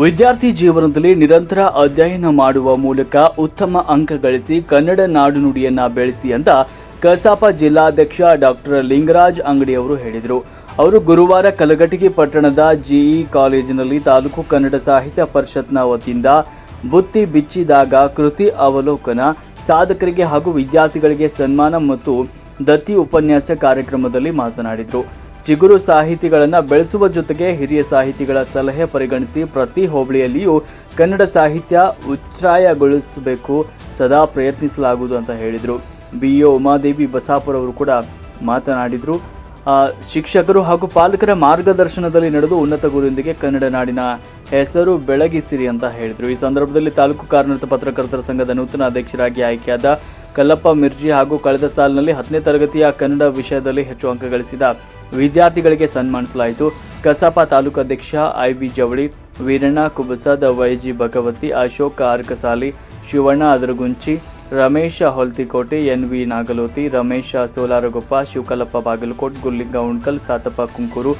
ವಿದ್ಯಾರ್ಥಿ ಜೀವನದಲ್ಲಿ ನಿರಂತರ ಅಧ್ಯಯನ ಮಾಡುವ ಮೂಲಕ ಉತ್ತಮ ಅಂಕ ಗಳಿಸಿ ಕನ್ನಡ ನಾಡು ನುಡಿಯನ್ನ ಬೆಳೆಸಿ ಅಂತ ಕಸಾಪ ಜಿಲ್ಲಾಧ್ಯಕ್ಷ ಡಾಕ್ಟರ್ ಲಿಂಗರಾಜ್ ಅಂಗಡಿ ಅವರು ಹೇಳಿದರು. ಅವರು ಗುರುವಾರ ಕಲಘಟಗಿ ಪಟ್ಟಣದ ಜಿಇ ಕಾಲೇಜಿನಲ್ಲಿ ತಾಲೂಕು ಕನ್ನಡ ಸಾಹಿತ್ಯ ಪರಿಷತ್ನ ವತಿಯಿಂದ ಬುತ್ತಿ ಬಿಚ್ಚಿದಾಗ ಕೃತಿ ಅವಲೋಕನ ಸಾಧಕರಿಗೆ ಹಾಗೂ ವಿದ್ಯಾರ್ಥಿಗಳಿಗೆ ಸನ್ಮಾನ ಮತ್ತು ದತ್ತಿ ಉಪನ್ಯಾಸ ಕಾರ್ಯಕ್ರಮದಲ್ಲಿ ಮಾತನಾಡಿದರು. ಚಿಗುರು ಸಾಹಿತಿಗಳನ್ನು ಬೆಳೆಸುವ ಜೊತೆಗೆ ಹಿರಿಯ ಸಾಹಿತಿಗಳ ಸಲಹೆ ಪರಿಗಣಿಸಿ ಪ್ರತಿ ಹೋಬಳಿಯಲ್ಲಿಯೂ ಕನ್ನಡ ಸಾಹಿತ್ಯ ಉಚ್ಛ್ರಾಯಗೊಳಿಸಬೇಕು, ಸದಾ ಪ್ರಯತ್ನಿಸಲಾಗುವುದು ಅಂತ ಹೇಳಿದರು. ಬಿ ಒ ಉಮಾದೇವಿ ಬಸಾಪುರ ಅವರು ಕೂಡ ಮಾತನಾಡಿದರು. ಶಿಕ್ಷಕರು ಹಾಗೂ ಪಾಲಕರ ಮಾರ್ಗದರ್ಶನದಲ್ಲಿ ನಡೆದು ಉನ್ನತ ಗುರಿಯೊಂದಿಗೆ ಕನ್ನಡ ನಾಡಿನ ಹೆಸರು ಬೆಳಗಿಸಿರಿ ಅಂತ ಹೇಳಿದರು. ಈ ಸಂದರ್ಭದಲ್ಲಿ ತಾಲೂಕು ಕಾರ್ಯನಿರತ ಪತ್ರಕರ್ತರ ಸಂಘದ ನೂತನ ಅಧ್ಯಕ್ಷರಾಗಿ ಆಯ್ಕೆಯಾದ ಕಲ್ಲಪ್ಪ ಮಿರ್ಜಿ ಹಾಗೂ ಕಳೆದ ಸಾಲಿನಲ್ಲಿ ಹತ್ತನೇ ತರಗತಿಯ ಕನ್ನಡ ವಿಷಯದಲ್ಲಿ ಹೆಚ್ಚು ಅಂಕ ಗಳಿಸಿದ ವಿದ್ಯಾರ್ಥಿಗಳಿಗೆ ಸನ್ಮಾನಿಸಲಾಯಿತು. ಕಸಾಪ ತಾಲೂಕು ಅಧ್ಯಕ್ಷ V Javali, Veeranna Kubasad Y G Bhagavati, Ashok Arkasali, Shivanna Adaragunchi, Ramesha Holtikote N V Nagaloti, Ramesha Solaragoppa, Shivakallappa Bagalkot, Gullinga Unkal, Satappa Kunkur,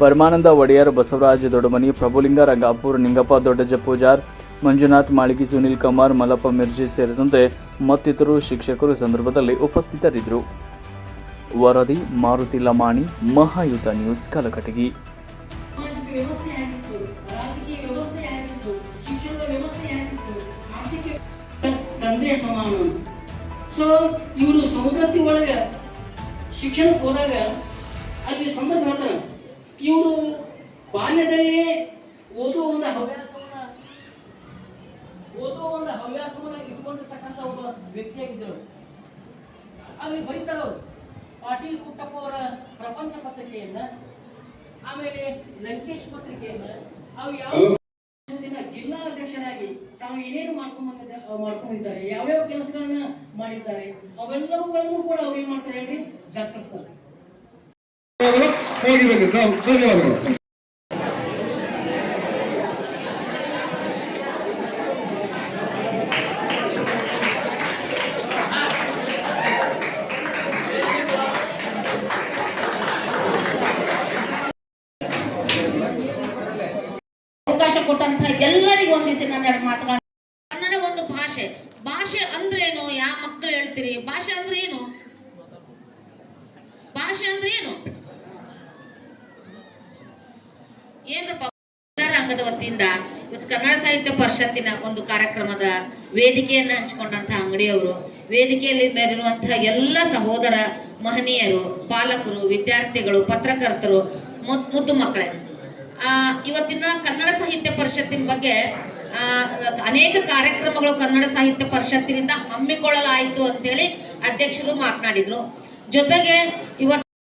Paramananda Odeyar, Basavaraj Dodamani Prabhulinga ರಂಗಾಪುರ್, Ningappa ದೊಡ್ಡಜ Pujar, Manjunath ಮಾಳಿಗಿ, Sunil Kumar, Mallappa Mirji ಸೇರಿದಂತೆ ಮತ್ತಿತರರು ಶಿಕ್ಷಕರು ಸಂದರ್ಭದಲ್ಲಿ ಉಪಸ್ಥಿತರಿದ್ದರು. ವರದಿ, ಮಾರುತಿ ಲಮಾಣಿ, ಮಹಾಯುತ ನ್ಯೂಸ್, ಕಲಕಟಗಿ. ತಂದೆ ಸಮಾನ. ಸೊ ಇವರು ಸೌದತ್ತಿ ಒಳಗ ಶಿಕ್ಷಣಕ್ಕೆ ಹೋದಾಗ ಅಲ್ಲಿ ಸಂದರ್ಭ ಇವರು ಬಾಲ್ಯದಲ್ಲೇ ಓದುವ ಒಂದು ಹವ್ಯಾಸವನ್ನ ಓದುವ ಒಂದು ಹವ್ಯಾಸವನ್ನ ಇಟ್ಕೊಂಡಿರ್ತಕ್ಕಂಥ ಒಬ್ಬ ವ್ಯಕ್ತಿಯಾಗಿದ್ದರು. ಅಲ್ಲಿ ಬರೀತಾರವ್ರು ಪಾಟೀಲ್ ಕುಟ್ಟಪ್ಪ ಅವರ ಪ್ರಪಂಚ ಪತ್ರಿಕೆಯನ್ನ ಆಮೇಲೆ ಲಂಕೇಶ್ ಪತ್ರಿಕೆಯನ್ನ ಅವು ಯಾವ ದಿನ ಜಿಲ್ಲಾ ಅಧ್ಯಕ್ಷರಾಗಿ ತಾವು ಏನೇನು ಮಾಡ್ಕೊಂಡ್ ಬಂದಿದ್ದ ಮಾಡ್ಕೊಂಡಿದ್ದಾರೆ ಯಾವ್ಯಾವ ಕೆಲಸಗಳನ್ನ ಮಾಡಿದ್ದಾರೆ ಅವೆಲ್ಲವುಗಳನ್ನು ಕೂಡ ಅವ್ರು ಏನ್ ಮಾಡ್ತಾರೆ ಹೇಳಿ? ದಾಖಲಿಸ್ತಾರೆ. ಧನ್ಯವಾದಗಳು. ಕೊಟ್ಟಂತ ಎಲ್ಲರಿಗೂ ಒಂದಿಸಿ ನನ್ನ ಎರಡು ಮಾತುಗಳು ಕನ್ನಡ ಒಂದು ಭಾಷೆ. ಭಾಷೆ ಅಂದ್ರೇನು? ಯಾವ ಮಕ್ಕಳು ಹೇಳ್ತೀರಿ? ಭಾಷೆ ಅಂದ್ರೆ ಏನು ಭಾಷೆ ಅಂದ್ರೆ ಏನು ಏನ್ರಪ್ಪ ರಂಗದ ವತಿಯಿಂದ ಇವತ್ತು ಕನ್ನಡ ಸಾಹಿತ್ಯ ಪರಿಷತ್ತಿನ ಒಂದು ಕಾರ್ಯಕ್ರಮದ ವೇದಿಕೆಯನ್ನು ಹಂಚಿಕೊಂಡಂತಹ ಅಂಗಡಿಯವರು, ವೇದಿಕೆಯಲ್ಲಿ ಮೇಲಿರುವಂತಹ ಎಲ್ಲ ಸಹೋದರ ಮಹನೀಯರು, ಪಾಲಕರು, ವಿದ್ಯಾರ್ಥಿಗಳು, ಪತ್ರಕರ್ತರು ಮುದ್- ಮುದ್ದು ಮಕ್ಕಳೇ. ಇವತ್ತಿನ ಕನ್ನಡ ಸಾಹಿತ್ಯ ಪರಿಷತ್ತಿನ ಬಗ್ಗೆ ಅನೇಕ ಕಾರ್ಯಕ್ರಮಗಳು ಕನ್ನಡ ಸಾಹಿತ್ಯ ಪರಿಷತ್ತಿನಿಂದ ಹಮ್ಮಿಕೊಳ್ಳಲಾಯಿತು ಅಂತೇಳಿ ಅಧ್ಯಕ್ಷರು ಮಾತನಾಡಿದ್ರು. ಜೊತೆಗೆ ಇವತ್ತು